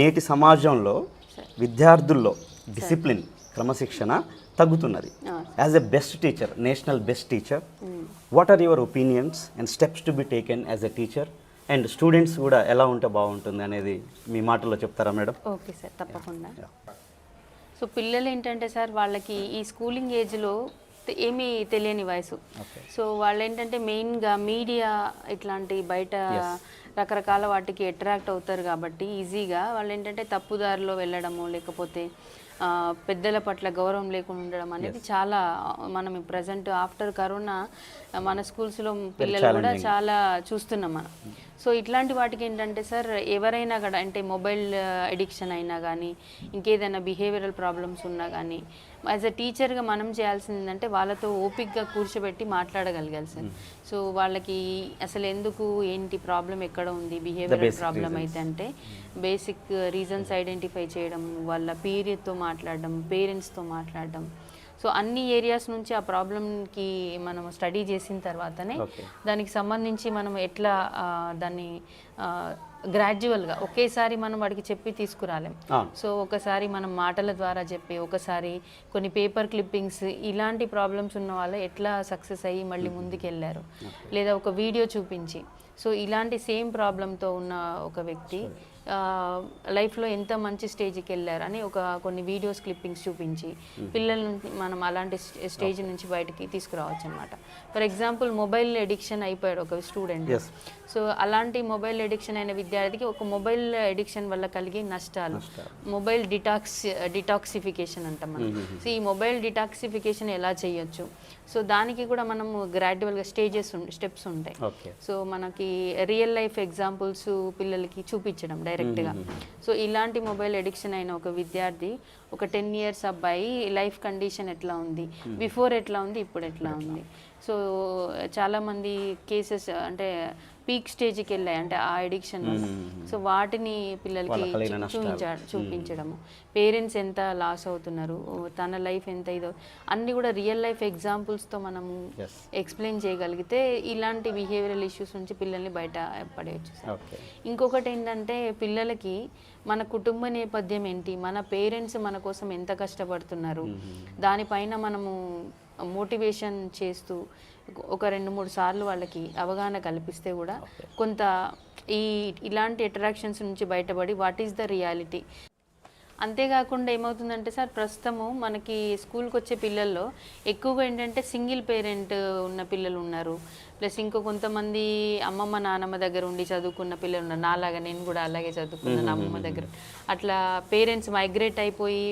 నేటి సమాజంలో విద్యార్థుల్లో డిసిప్లిన్ క్రమశిక్షణ తగ్గుతున్నది. As a best teacher national best teacher what are your opinions and steps to be taken as a teacher and students కూడా ఎలా ఉంటే బాగుంటుంది అనేది మీ మాటల్లో చెప్తారా మేడం? ఓకే సార్ తప్పకుండా. సో పిల్లలు ఏంటంటే సార్ వాళ్ళకి ఈ స్కూలింగ్ ఏజ్లో ఏమీ తెలియని వయసు. సో వాళ్ళు ఏంటంటే మెయిన్గా మీడియా ఇట్లాంటి బయట రకరకాల వాటికి అట్రాక్ట్ అవుతారు కాబట్టి ఈజీగా వాళ్ళు ఏంటంటే తప్పుదారిలో వెళ్ళడము లేకపోతే పెద్దల పట్ల గౌరవం లేకుండా ఉండడం అనేది చాలా మనం ప్రజెంట్ ఆఫ్టర్ కరోనా మన స్కూల్స్లో పిల్లలు కూడా చాలా చూస్తున్నాం మనం. సో ఇట్లాంటి వాటికి ఏంటంటే సార్ ఎవరైనా కూడా అంటే మొబైల్ అడిక్షన్ అయినా కానీ ఇంకేదైనా బిహేవియరల్ ప్రాబ్లమ్స్ ఉన్నా కానీ యాజ్ అ టీచర్గా మనం చేయాల్సింది ఏంటంటే వాళ్ళతో ఓపిక్గా కూర్చోబెట్టి మాట్లాడగలగాలి సార్ సో వాళ్ళకి అసలు ఎందుకు ఏంటి ప్రాబ్లం ఎక్కడ ఉంది? బిహేవియరల్ ప్రాబ్లం అయితే అంటే బేసిక్ రీజన్స్ ఐడెంటిఫై చేయడం వాళ్ళ పీరియడ్తో మాట్లాడడం పేరెంట్స్తో మాట్లాడడం సో అన్ని ఏరియాస్ నుంచి ఆ ప్రాబ్లంకి మనం స్టడీ చేసిన తర్వాతనే. దానికి సంబంధించి మనం ఎట్లా దాన్ని గ్రాడ్యువల్గా ఒకేసారి మనం వాడికి చెప్పి తీసుకురాలేం. సో ఒకసారి మనం మాటల ద్వారా చెప్పి ఒకసారి కొన్ని పేపర్ క్లిప్పింగ్స్ ఇలాంటి ప్రాబ్లమ్స్ ఉన్న వాళ్ళు ఎట్లా సక్సెస్ అయ్యి మళ్ళీ ముందుకెళ్ళారు లేదా ఒక వీడియో చూపించి. సో ఇలాంటి సేమ్ ప్రాబ్లంతో ఉన్న ఒక వ్యక్తి లైఫ్లో ఎంత మంచి స్టేజ్కి వెళ్ళారు అని ఒక కొన్ని వీడియోస్ క్లిప్పింగ్స్ చూపించి పిల్లల నుంచి మనం అలాంటి స్టేజ్ నుంచి బయటికి తీసుకురావచ్చు అనమాట ఫర్ ఎగ్జాంపుల్ మొబైల్ ఎడిక్షన్ అయిపోయాడు ఒక స్టూడెంట్. సో అలాంటి మొబైల్ ఎడిక్షన్ అయిన విద్యార్థికి ఒక మొబైల్ ఎడిక్షన్ వల్ల కలిగే నష్టాలు మొబైల్ డిటాక్స్ డిటాక్సిఫికేషన్ అంటాం మనం. సో ఈ మొబైల్ డిటాక్సిఫికేషన్ ఎలా చేయొచ్చు? సో దానికి కూడా మనము గ్రాడ్యువల్గా స్టేజెస్ స్టెప్స్ ఉంటాయి. సో మనకి రియల్ లైఫ్ ఎగ్జాంపుల్స్ పిల్లలకి చూపించడం డైరెక్ట్గా సో ఇలాంటి మొబైల్ ఎడిక్షన్ అయిన ఒక విద్యార్థి ఒక టెన్ ఇయర్స్ అబ్బాయి లైఫ్ కండిషన్ ఎట్లా ఉంది? బిఫోర్ ఎట్లా ఉంది? ఇప్పుడు ఎట్లా ఉంది? సో చాలామంది కేసెస్ అంటే పీక్ స్టేజ్కి వెళ్ళాయి అంటే ఆ ఎడిక్షన్ సో వాటిని పిల్లలకి. చూపించ చూపించడము. పేరెంట్స్ ఎంత లాస్ అవుతున్నారు? తన లైఫ్ ఎంత ఇదో. అన్ని కూడా రియల్ లైఫ్ ఎగ్జాంపుల్స్తో మనము. ఎక్స్ప్లెయిన్ చేయగలిగితే ఇలాంటి బిహేవియరల్ ఇష్యూస్ నుంచి పిల్లల్ని బయట పడేయచ్చు ఇంకొకటి ఏంటంటే పిల్లలకి మన కుటుంబ నేపథ్యం ఏంటి? మన పేరెంట్స్ మన కోసం ఎంత కష్టపడుతున్నారు? దానిపైన మనము మోటివేషన్ చేస్తూ ఒక రెండు మూడు సార్లు వాళ్ళకి అవగాహన కల్పిస్తే కూడా కొంత ఈ ఇలాంటి అట్రాక్షన్స్ నుంచి బయటపడి వాట్ ఈస్ ద రియాలిటీ? అంతేకాకుండా ఏమవుతుందంటే సార్ ప్రస్తుతము మనకి స్కూల్కి వచ్చే పిల్లల్లో ఎక్కువగా ఏంటంటే సింగిల్ పేరెంట్ ఉన్న పిల్లలు ఉన్నారు ప్లస్ ఇంకో కొంతమంది అమ్మమ్మ నాన్నమ్మ దగ్గర ఉండి చదువుకున్న పిల్లలు ఉన్నారు నాలాగా నేను కూడా అలాగే చదువుకున్నాను అమ్మమ్మ దగ్గర. అట్లా పేరెంట్స్ మైగ్రేట్ అయిపోయి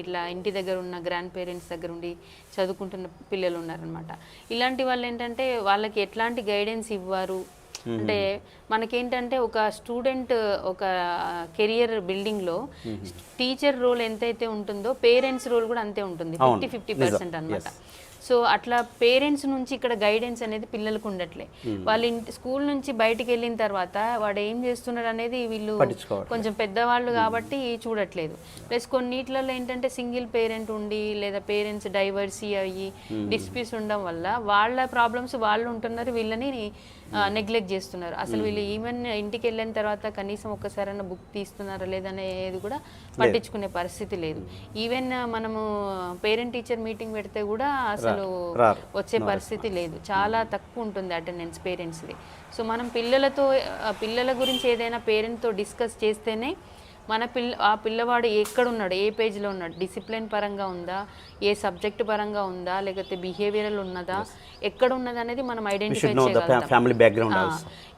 ఇట్లా ఇంటి దగ్గర ఉన్న గ్రాండ్ పేరెంట్స్ దగ్గర ఉండి చదువుకుంటున్న పిల్లలు ఉన్నారనమాట ఇలాంటి వాళ్ళు ఏంటంటే వాళ్ళకి ఎట్లాంటి గైడెన్స్ ఇవ్వరు? అంటే మనకేంటంటే ఒక స్టూడెంట్ ఒక కెరియర్ బిల్డింగ్లో టీచర్ రోల్ ఎంతైతే ఉంటుందో పేరెంట్స్ రోల్ కూడా అంతే ఉంటుంది ఫిఫ్టీ ఫిఫ్టీ పర్సెంట్ అనమాట సో అట్లా పేరెంట్స్ నుంచి ఇక్కడ గైడెన్స్ అనేది పిల్లలకు ఉండట్లే. వాళ్ళ ఇంటి స్కూల్ నుంచి బయటికి వెళ్ళిన తర్వాత వాడు ఏం చేస్తున్నాడు అనేది వీళ్ళు. కొంచెం పెద్దవాళ్ళు కాబట్టి చూడట్లేదు. ప్లస్ కొన్నిట్లలో ఏంటంటే సింగిల్ పేరెంట్ ఉండి లేదా పేరెంట్స్ డైవర్సీ అయ్యి డిస్ప్యూట్స్ ఉండడం వల్ల వాళ్ళ ప్రాబ్లమ్స్ వాళ్ళు ఉంటున్నారు వీళ్ళని నెగ్లెక్ట్ చేస్తున్నారు. అసలు వీళ్ళు ఈవెన్ ఇంటికి వెళ్ళిన తర్వాత కనీసం ఒక్కసారైనా బుక్ తీస్తున్నారా లేదనేది కూడా పట్టించుకునే పరిస్థితి లేదు. ఈవెన్ మనము పేరెంట్ టీచర్ మీటింగ్ పెడితే కూడా అసలు. వచ్చే పరిస్థితి లేదు. చాలా తక్కువ ఉంటుంది అటెండెన్స్ పేరెంట్స్ది సో మనం పిల్లలతో పిల్లల గురించి ఏదైనా పేరెంట్తో డిస్కస్ చేస్తేనే మన పిల్ల ఆ పిల్లవాడు ఎక్కడ ఉన్నాడు ఏ పేజ్లో ఉన్నాడు? డిసిప్లిన్ పరంగా ఉందా? ఏ సబ్జెక్ట్ పరంగా ఉందా? లేకపోతే బిహేవియరల్ ఉన్నదా? ఎక్కడ ఉన్నది అనేది మనం ఐడెంటిఫై చేయగలుగుతాం.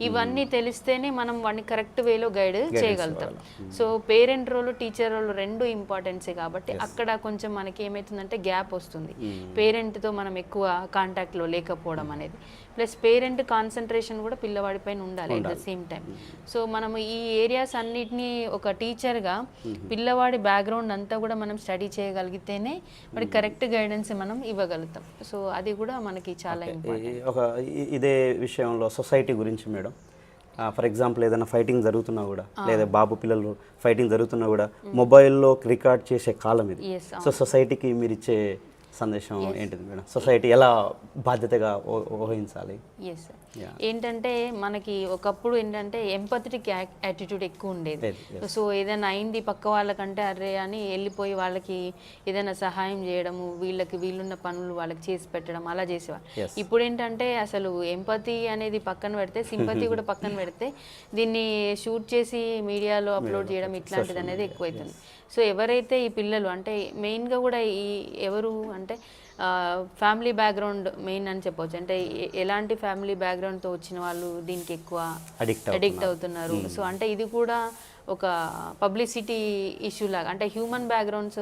ఇవన్నీ తెలిస్తేనే మనం వాడిని కరెక్ట్ వేలో గైడ్ చేయగలుగుతాం. So parent role teacher role రెండు ఇంపార్టెన్సే కాబట్టి అక్కడ కొంచెం మనకి ఏమవుతుందంటే గ్యాప్ వస్తుంది. పేరెంట్తో మనం ఎక్కువ కాంటాక్ట్లో లేకపోవడం అనేది. ప్లస్ పేరెంట్ కాన్సన్ట్రేషన్ కూడా పిల్లవాడి పైన ఉండాలి at the same time so మనం ఈ ఏరియాస్ అన్నిటినీ ఒక టీచర్గా పిల్లవాడి బ్యాక్గ్రౌండ్ అంతా కూడా మనం స్టడీ చేయగలిగితేనే మరి కరెక్ట్ గైడెన్స్ మనం ఇవ్వగలుగుతాం. సో అది కూడా మనకి చాలా ఒక ఇదే విషయంలో సొసైటీ గురించి మేడం. ఫర్ ఎగ్జాంపుల్ ఏదైనా ఫైటింగ్ జరుగుతున్నా కూడా లేదా బాబు పిల్లలు ఫైటింగ్ జరుగుతున్నా కూడా మొబైల్లో రికార్డ్ చేసే కాలం ఇది. సో సొసైటీకి మీరు ఇచ్చే సందేశం ఏంటిది మేడం? సొసైటీ ఎలా బాధ్యతగా ఊహించాలి? Yes sir. ఏంటంటే మనకి ఒకప్పుడు ఏంటంటే ఎంపథటిక్ యాటిట్యూడ్ ఎక్కువ ఉండేది. సో ఏదైనా అయింది పక్క వాళ్ళకంటే అర్రే అని వెళ్ళిపోయి వాళ్ళకి ఏదైనా సహాయం చేయడము వీళ్ళకి వీళ్ళున్న పనులు వాళ్ళకి చేసి పెట్టడం అలా Yes. ఇప్పుడు ఏంటంటే అసలు ఎంపతి అనేది పక్కన పెడితే సింపతి కూడా పక్కన పెడితే దీన్ని షూట్ చేసి మీడియాలో అప్లోడ్ చేయడం ఇట్లాంటిది అనేది ఎక్కువైతుంది. సో ఎవరైతే ఈ పిల్లలు అంటే మెయిన్గా కూడా ఈ ఎవరు అంటే ఫ్యామిలీ బ్యాక్గ్రౌండ్ మెయిన్ అని చెప్పొచ్చు. అంటే ఎలాంటి ఫ్యామిలీ బ్యాక్గ్రౌండ్తో వచ్చిన వాళ్ళు దీనికి ఎక్కువ అడిక్ట్ అవుతున్నారు. సో అంటే ఇది కూడా ఒక పబ్లిసిటీ ఇష్యూ లాగా అంటే హ్యూమన్ బ్యాక్గ్రౌండ్స్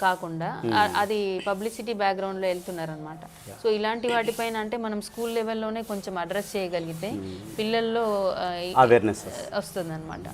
కాకుండా ఆ- అది పబ్లిసిటీ బ్యాక్గ్రౌండ్లో వెళ్తున్నారు అనమాట సో ఇలాంటి వాటిపైన అంటే మనం స్కూల్ లెవెల్లోనే కొంచెం అడ్రస్ చేయగలిగితే పిల్లల్లో అవేర్నెస్ వస్తుంది. అనమాట